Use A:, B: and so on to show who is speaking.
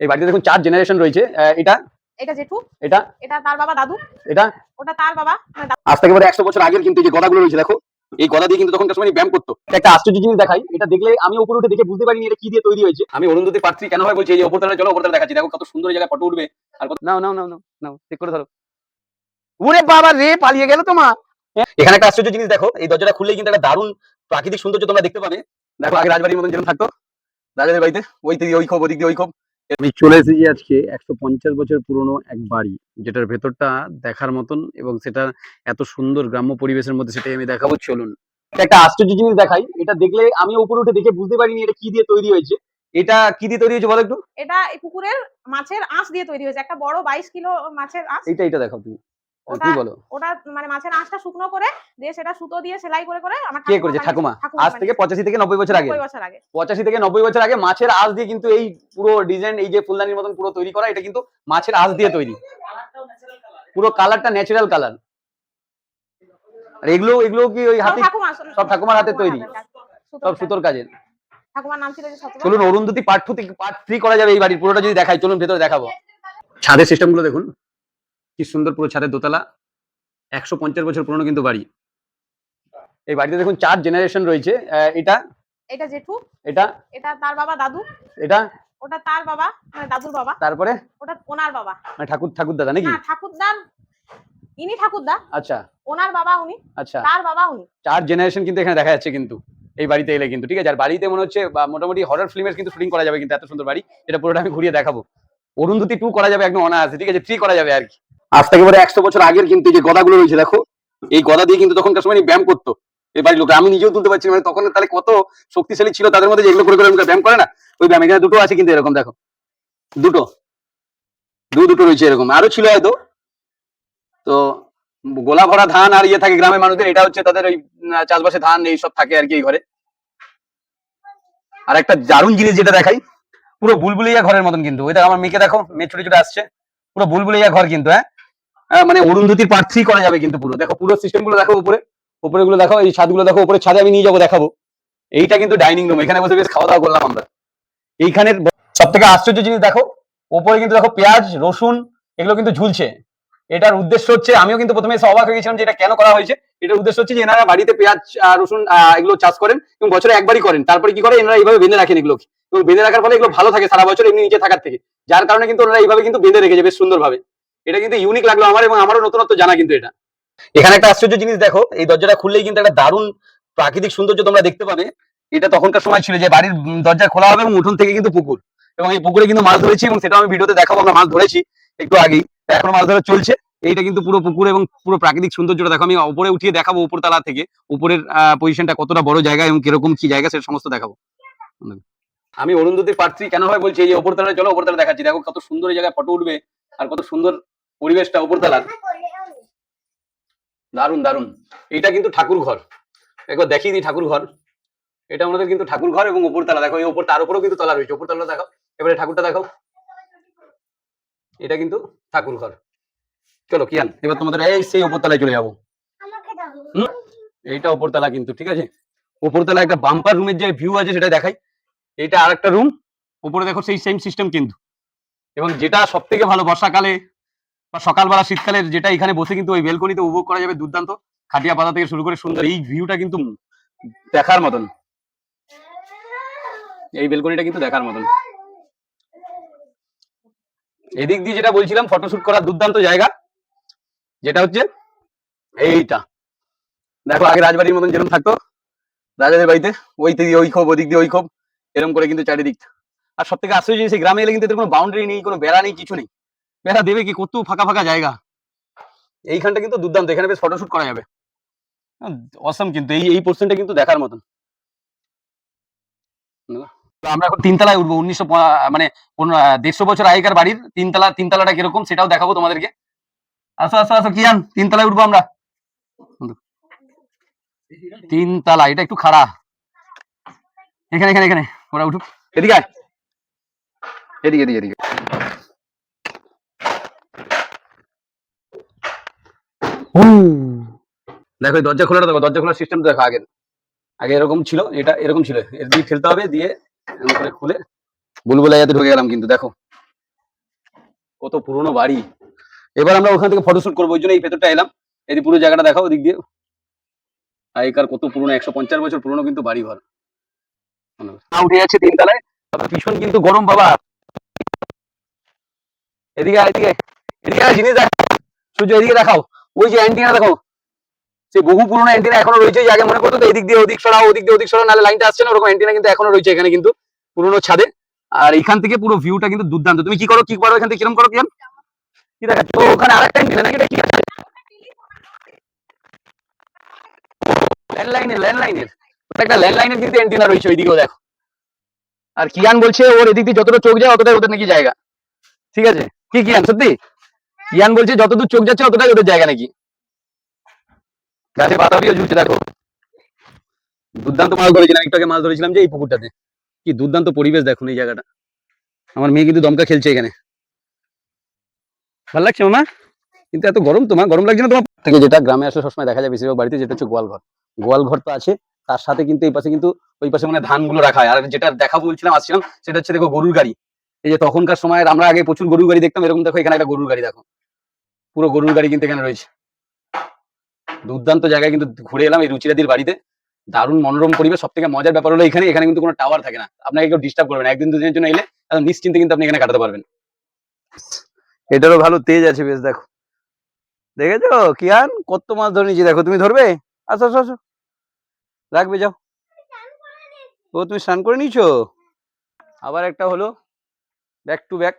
A: এই বাড়িতে দেখুন চার জেনারেশন রয়েছে। এটা?
B: এটা জেঠু।
A: এটা?
B: এটা তার বাবা দাদু।
A: এটা?
B: ওটা তার বাবা। মানে
A: আজ থেকে বোধ একশো বছর আগের কিন্তু যে গদাগুলো রয়েছে দেখো এই গদা দিয়ে কিন্তু তখনকার সময় ব্যায়াম করতো। একটা আশ্চর্য জিনিস দেখাই এটা দেখলে আমি উপরে উঠে দেখে বুঝতে পারিনি এটা কি দিয়ে তৈরি হয়েছে। আমি অরুন্ধতি পাত্রী কেন হয় বলছি এই চলো ওপরতলা দেখাচ্ছি। দেখো কত সুন্দর জায়গায় ফটো উঠবে। আর নাও নাও নাও নাও নাও ঠিক করে ধরো। ওরে বাবা রে পালিয়ে গেল তো মা এখানে একটা আশ্চর্য জিনিস দেখো এই দরজাটা খুললেই কিন্তু একটা দারুণ প্রাকৃতিক সৌন্দর্য তোমরা দেখতে পাবে। দেখো আগে রাজবাড়ির মতন যেরকম থাকতো রাজাদের বাড়িতে ওই থেকে ওই খোপ ওদিক দিয়ে ওই খোপ আমি চলে এসেছি আজকে একশো পঞ্চাশ বছর পুরনো এক বাড়ি যেটার ভেতরটা দেখার মতন এবং সেটা এত সুন্দর গ্রাম্য পরিবেশের মধ্যে সেটাই আমি দেখাবো। চলুন। একটা আশ্চর্য জিনিস দেখাই। এটা দেখলে আমি উপরে উঠে দেখে বুঝতে পারিনি এটা কি দিয়ে তৈরি হয়েছে। এটা কি দিয়ে তৈরি হয়েছে বলো একটু?
B: এটা পুকুরের মাছের আঁশ দিয়ে তৈরি হয়েছে। একটা বড় বাইশ কিলো মাছের আঁশ।
A: এটা এটা দেখাও তুমি।
B: ওটা ওটা মানে মাছের আঁশটা শুকনো করে দিয়ে সেটা সুতো দিয়ে সেলাই করে করে আমার
A: কে করেছে? ঠাকুমা? আজ থেকে পঁচাশি থেকে নব্বই বছর আগে।
B: বছর আগে।
A: পঁচাশি থেকে নব্বই বছর আগে মাছের আঁশ দিয়ে কিন্তু এই পুরো ডিজাইন এই যে ফুলদানির মতন পুরো তৈরি করা এটা কিন্তু মাছের আঁশ দিয়ে তৈরি। পুরো কালারটা ন্যাচারাল কালার আর এগুলো এগুলো কি ওই হাতে? সব ঠাকুমার হাতে তৈরি। সব সুতোর কাজের।
B: ঠাকুমার নাম ছিল
A: চলুন অরুন্ধতি পার্ট টু থেকে পার্ট থ্রি করা যাবে এই বাড়ির। পুরোটা যদি দেখাই চলুন ভেতরে দেখাবো। ছাদের সিস্টেমগুলো দেখুন। কি সুন্দর পুরো ছাদের দোতলা। একশো পঞ্চাশ বছর পুরনো কিন্তু বাড়ি। এই বাড়িতে দেখুন চার জেনারেশন রয়েছে। এটা
B: এটা জেঠু।
A: এটা
B: এটা তার বাবা দাদু।
A: এটা
B: ওটা তার বাবা মানে দাদুর বাবা।
A: তারপরে
B: ওটা ওনার বাবা।
A: মানে ঠাকুর ঠাকুর দাদা নাকি?
B: না ঠাকুরদার ইনি ঠাকুরদা।
A: আচ্ছা।
B: ওনার বাবা উনি।
A: আচ্ছা।
B: তার বাবা উনি।
A: চার জেনারেশন কিন্তু এখানে দেখা যাচ্ছে কিন্তু। এই বাড়িতে এলে কিন্তু ঠিক আছে? আর বাড়িতে মনে হচ্ছে বা মোটামুটি হরর ফিল্মের কিন্তু শুটিং করা যাবে কিন্তু এত সুন্দর বাড়ি। এটা পুরোটা আমি ঘুরিয়ে দেখাবো। অরুন্ধতি টু করা যাবে একদম অনায়াসে ঠিক আছে? থ্রি করা যাবে আর কি। আজ থেকে পরে একশো বছর আগের কিন্তু যে গদাগুলো রয়েছে দেখো এই গদা দিয়ে কিন্তু তখনকার সময় ব্যায়াম করতো। এই বাড়ির আমি নিজেও তুলতে পারছি মানে তখন তাহলে কত শক্তিশালী ছিল তাদের মধ্যে যেগুলো করে করে ব্যায়াম করে না? ওই ব্যায়াম এখানে দুটো আছে কিন্তু এরকম দেখো। দুটো। দু দুটো রয়েছে এরকম। আরও ছিল হয়তো। তো গোলা ভরা ধান আর ইয়ে থাকে গ্রামের মানুষদের এটা হচ্ছে তাদের ওই চাষবাসে ধান এই সব থাকে আর কি এই ঘরে। আর একটা দারুণ জিনিস যেটা দেখাই পুরো বুলবুলিয়া ঘরের মতন কিন্তু। ওইটা আমার মেয়েকে দেখো মেয়ে ছোট ছোট আসছে। পুরো বুলবুলিয়া ঘর কিন্তু হ্যাঁ, মানে অরুন্ধতির পার্ট থ্রি করা যাবে কিন্তু পুরো। দেখো পুরো সিস্টেমগুলো দেখো উপরে। উপরে গুলো দেখো এই ছাদগুলো দেখো উপরে ছাদে আমি নিয়ে যাব, দেখাবো। এইটা কিন্তু ডাইনিং রুম এখানে বসে বেশ খাওয়া দাওয়া করলাম আমরা। এইখানের সব থেকে আশ্চর্য জিনিস দেখো, উপরে কিন্তু দেখো পেঁয়াজ, রসুন, এগুলো কিন্তু ঝুলছে। এটার উদ্দেশ্য হচ্ছে, আমিও কিন্তু প্রথমে এসে অবাক হয়ে গেছিলাম যে এটা কেন করা হয়েছে। এটার উদ্দেশ্য হচ্ছে যে এনারা বাড়িতে পেঁয়াজ রসুন এগুলো চাষ করেন এবং বছরে একবারই করেন। তারপরে কি করে? এনারা এইভাবে বেঁধে রাখেন এগুলো এবং বেঁধে রাখার ফলে এগুলো ভালো থাকে সারা বছর এমনি নিচে থাকার থেকে। যার কারণে কিন্তু ওনারা এইভাবে কিন্তু বেঁধে রেখেছে বেশ সুন্দরভাবে। এটা কিন্তু ইউনিক লাগল আমার এবং আমারও নতুনত্ব জানা কিন্তু এটা। এখানে একটা আশ্চর্য জিনিস দেখো, এই দরজাটা খুললেই কিন্তু একটা দারুণ প্রাকৃতিক সৌন্দর্য তোমরা দেখতে পাবে। এটা তখনকার সময় ছিল যে বাড়ির দরজা খোলা হবে এবং উঠোন থেকে কিন্তু পুকুর। এবং এই পুকুরে কিন্তু মাছ ধরেছি এবং সেটা আমি ভিডিওতে দেখাবো, আমরা মাছ ধরেছি একটু আগেই। এখনও মাছ ধরা চলছে। এইটা কিন্তু পুরো পুকুর এবং পুরো প্রাকৃতিক সৌন্দর্যটা দেখো, আমি উপরে উঠিয়ে দেখাবো উপরতলা থেকে। উপরের পজিশনটা কতটা বড় জায়গা এবং কীরকম কি জায়গা সেটা সমস্ত দেখাবো। আমি অরুন্ধতির পাত্রী কেন হয় বলছি? এই যে উপরতলায়, চলো উপরতলা দেখাচ্ছি। দেখো কত সুন্দর এই জায়গায় ফটো উঠবে আর কত সুন্দর পরিবেশটা উপরতলার দারুণ দারুণ এটা কিন্তু ঠাকুর ঘর। একবার দেখিয়ে দিই ঠাকুর ঘর। এটা আমাদের কিন্তু ঠাকুর ঘর এবং উপরতলা দেখো এই উপর তার উপরেও কিন্তু তলা রয়েছে। উপরতলা দেখো এবারে ঠাকুরটা দেখো এটা কিন্তু ঠাকুর ঘর। চলো কিয়ান এবার তোমাদের এই সেই উপরতলায় চলে যাব। হুম? এইটা উপরতলা কিন্তু ঠিক আছে? উপরতলা একটা বাম্পার রুমের যে ভিউ আছে সেটা দেখাই। এটা আর একটা রুম উপরে দেখো সেই সেম সিস্টেম কিন্তু। এবং যেটা সব থেকে ভালো বর্ষাকালে বা সকালবেলা শীতকালে যেটা এখানে বসে কিন্তু ওই বেলকনিতে উপভোগ করা যাবে দুর্দান্ত খাটিয়া পাতা থেকে শুরু করে সুন্দর এই ভিউটা কিন্তু দেখার মতন। এই বেলকনিটা কিন্তু দেখার মতন। এদিক দিয়ে যেটা বলছিলাম ফটোশুট করার দুর্দান্ত জায়গা, যেটা হচ্ছে এইটা। দেখো, আগে রাজবাড়ির মতন যেরকম থাকতো, রাজাদের বাড়িতে, ওই থেকে ওই খোপ ওদিক দিয়ে ওই ক্ষোভ, এরকম করে কিন্তু চারিদিক আর সব থেকে আশ্চর্য জিনিস গ্রামে এলে কিন্তু এদের কোনো বাউন্ডারি নেই, কোনো বেড়া নেই, কিছু নেই। বেড়া দেবে কি? কত ফাঁকা ফাঁকা জায়গা। এইখানটা কিন্তু দুর্দান্ত, এখানে বেশ ফটোশুট করা যাবে। অসম কিন্তু, এই এই পোর্শনটা কিন্তু দেখার মতন। আমরা এখন তিনতলায় উঠবো, উনিশশো মানে দেড়শো বছর আগেকার বাড়ির তিনতলা, তিনতলাটা কীরকম সেটাও দেখাবো তোমাদেরকে। আসো আসো আসো, কিয়ান, তিনতলায় উঠবো আমরা। তিনতলা, এটা একটু খাড়া। এখানে এখানে এখানে, ওরা উঠুক। এদিকে। এদিকে এদিকে এদিকে। দেখো দরজা খোলাটা দেখো, দরজা খোলার সিস্টেম দেখো আগে আগে এরকম ছিল, এটা এরকম ছিল। এর দিয়ে ঠেলতে হবে, দিয়ে এরকম করে খুলে বুলবুলাইয়াতে ঢুকে গেলাম কিন্তু, দেখো। কত পুরনো বাড়ি। এবার আমরা ওখান থেকে ফটোশুট করব, ওই জন্য এই ভেতরটা এলাম। এই পুরো জায়গাটা দেখাও ওদিক দিয়ে। আগেকার কত পুরনো, একশো পঞ্চাশ বছর পুরনো কিন্তু বাড়ি ঘর উঠে যাচ্ছে তিনতলায়। ভীষণ কিন্তু গরম, বাবা। এদিকে এদিকে এদিকে জিনিস দেখ। সূর্য, এদিকে দেখাও। ওই যে অ্যান্টিনা দেখো। সেই বহু পুরনো অ্যান্টিনা এখনও রয়েছে আগে মনে করতো এদিক দিয়ে ওদিক সরাও, ওদিক দিয়ে ওদিক সরাও, নাহলে লাইনটা আসছে না, ওরকম অ্যান্টিনা কিন্তু এখনও রয়েছে এখানে কিন্তু পুরনো ছাদে। আর এখান থেকে পুরো ভিউটা কিন্তু দুর্দান্ত। তুমি কি করো কি করো এখান থেকে, কিরম করো কি দেখাচ্ছ? ওখানে অ্যান্টিনা নাকি? কি ল্যান্ডলাইনের কিন্তু রয়েছে ওইদিকেও, দেখো। আর কিয়ান বলছে, ওর দিয়ে চোখ যায়, অতটাই নাকি জায়গা। ঠিক আছে? কি কিয়ান, সত্যি? কিয়ান বলছে, যতদূর চোখ যাচ্ছে, অতটাই ওদের জায়গা নাকি? গাছে দিয়ে ঝুলছে, দেখো। দুর্দান্ত মাছ ধরেছিলাম একটু আগে মাছ ধরেছিলাম যে এই পুকুরটাতে। কি দুর্দান্ত পরিবেশ দেখুন এই জায়গাটা। আমার মেয়ে কিন্তু দমকা খেলছে এখানে। ভালো লাগছে মামা? কিন্তু এত গরম তোমার গরম লাগছে না তোমার? থেকে যেটা গ্রামে আসলে সবসময় দেখা যায়, বেশিরভাগ বাড়িতে যেটা হচ্ছে গোয়াল ঘর। গোয়াল ঘর তো আছে, তার সাথে কিন্তু এই পাশে কিন্তু, ওই পাশে মানে ধানগুলো রাখা হয়। আর যেটা দেখা বলছিলাম, আসছিলাম, সেটা হচ্ছে দেখো গরুর গাড়ি। এই যে তখনকার সময় আমরা আগে প্রচুর গরুর গাড়ি দেখতাম, এরকম দেখো এখানে একটা গরুর গাড়ি, দেখো। পুরো গরুর গাড়ি কিন্তু এখানে রয়েছে। দুর্দান্ত জায়গায় কিন্তু ঘুরে এলাম এই রুচিরাদির বাড়িতে। দারুণ মনোরম পরিবেশ। সব থেকে মজার ব্যাপার হলো এখানে এখানে কিন্তু কোনো টাওয়ার থাকে না। আপনাকে কেউ ডিস্টার্ব করবে না। একদিন দুদিনের জন্য এলে নিশ্চিন্তে কিন্তু আপনি এখানে কাটাতে পারবেন। এটারও ভালো তেজ আছে বেশ, দেখো। দেখেছ? কিয়ান, কত মাছ ধরে নিয়েছি, দেখো। তুমি ধরবে? আসো আসো আসো। রাখবে, যাও। ও, তুমি স্নান করে নিয়েছো? আবার একটা হলো। Back to back